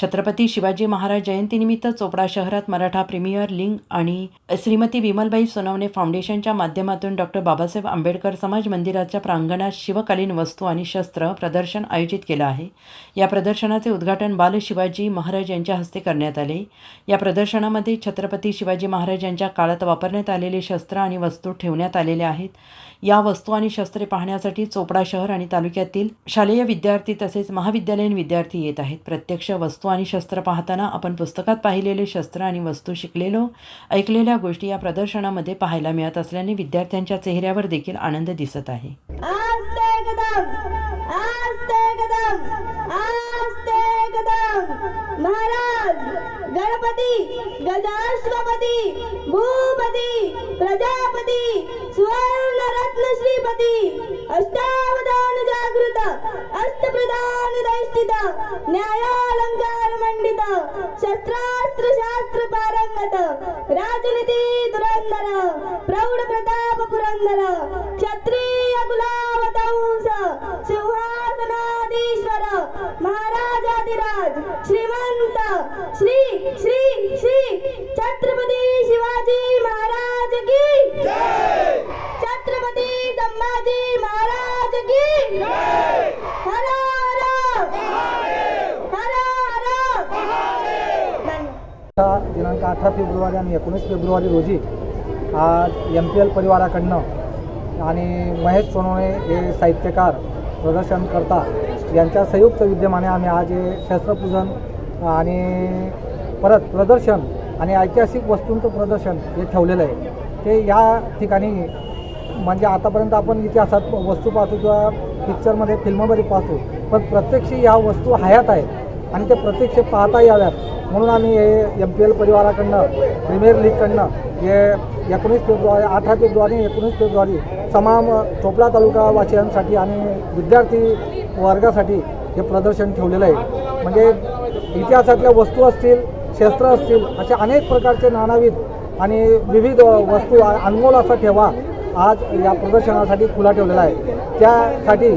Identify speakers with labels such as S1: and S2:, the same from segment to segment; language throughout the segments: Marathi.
S1: छत्रपती शिवाजी महाराज जयंतीनिमित्त चोपडा शहरात मराठा प्रीमियर लिंग आणि श्रीमती विमलबाई सोनवणे फाउंडेशनच्या माध्यमातून डॉक्टर बाबासाहेब आंबेडकर समाज मंदिराच्या प्रांगणात शिवकालीन वस्तू आणि शस्त्र प्रदर्शन आयोजित केलं आहे. या प्रदर्शनाचे उद्घाटन बाल शिवाजी महाराज यांच्या हस्ते करण्यात आले. या प्रदर्शनामध्ये छत्रपती शिवाजी महाराज यांच्या काळात वापरण्यात आलेले शस्त्र आणि वस्तू ठेवण्यात आलेल्या आहेत. या वस्तू आणि शस्त्रे पाहण्यासाठी चोपडा शहर आणि तालुक्यातील शालेय विद्यार्थी तसेच महाविद्यालयीन विद्यार्थी येत आहेत. प्रत्यक्ष वस्तू आणि शस्त्र पाहताना आपण पुस्तकात पाहिलेले शस्त्र आणि वस्तू शिकलेलो ऐकलेल्या गोष्टी या प्रदर्शनामध्ये पाहायला मिळत असल्याने विद्यार्थ्यांच्या चेहऱ्यावर देखील आनंद दिसत आहे.
S2: महाराज! गणपती! गजाश्वपती! भूपती! प्रजापती! सुवर्ण रत्न श्रीपती! अष्टावधान जागृत! अष्ट दैष्टित न्यायालंकार मंडित शस्त्रास्त्र शास्त्र पारंगत राजनीती धुरंधर प्रौढ प्रताप पुरंदर क्षत्रिय कुलावतंस सिंहासनाधीश्वर महाराजाधिराज श्रीमंत श्री श्री श्री छत्रपती
S3: दिनांक अठरा फेब्रुवारी आणि एकोणीस फेब्रुवारी रोजी आज एम पी एल परिवाराकडनं आणि महेश सोनवणे हे साहित्यकार प्रदर्शनकर्ता यांच्या संयुक्त विद्यमाने आम्ही आज हे शस्त्रपूजन आणि परत प्रदर्शन आणि ऐतिहासिक वस्तूंचं प्रदर्शन हे ठेवलेलं आहे. ते या ठिकाणी म्हणजे आतापर्यंत आपण इतिहासात वस्तू पाहतो किंवा पिक्चरमध्ये फिल्ममध्ये पाहतो. पण प्रत्यक्ष या वस्तू हयात आहेत आणि ते प्रत्यक्ष पाहता याव्यात. म्हणून आम्ही हे एम पी एल परिवाराकडनं प्रीमियर लीगकडनं हे एकोणीस फेब्रुवारी अठरा फेब्रुवारी एकोणीस फेब्रुवारी तमाम चोपडा तालुका वासियांसाठी आणि विद्यार्थी वर्गासाठी हे प्रदर्शन ठेवलेलं आहे. म्हणजे इतिहासातल्या वस्तू असतील शस्त्र असतील असे अनेक प्रकारचे नानाविध आणि विविध वस्तू अनमोल असा ठेवा आज या प्रदर्शनासाठी खुला ठेवलेला आहे. त्यासाठी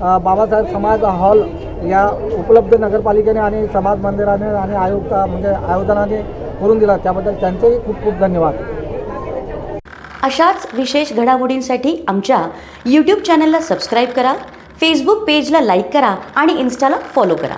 S3: बाबासाहेब समाज हॉल या उपलब्ध नगरपालिकेने आणि समाज मंदिराने आणि आयुक्त म्हणजे आयोजनाने करून दिला. त्याबद्दल त्यांचेही खूप खूप धन्यवाद.
S4: अशाच विशेष घडामोडींसाठी आमच्या यूट्यूब चॅनलला सबस्क्राईब करा फेसबुक पेजला लाईक करा आणि इन्स्टाला फॉलो करा.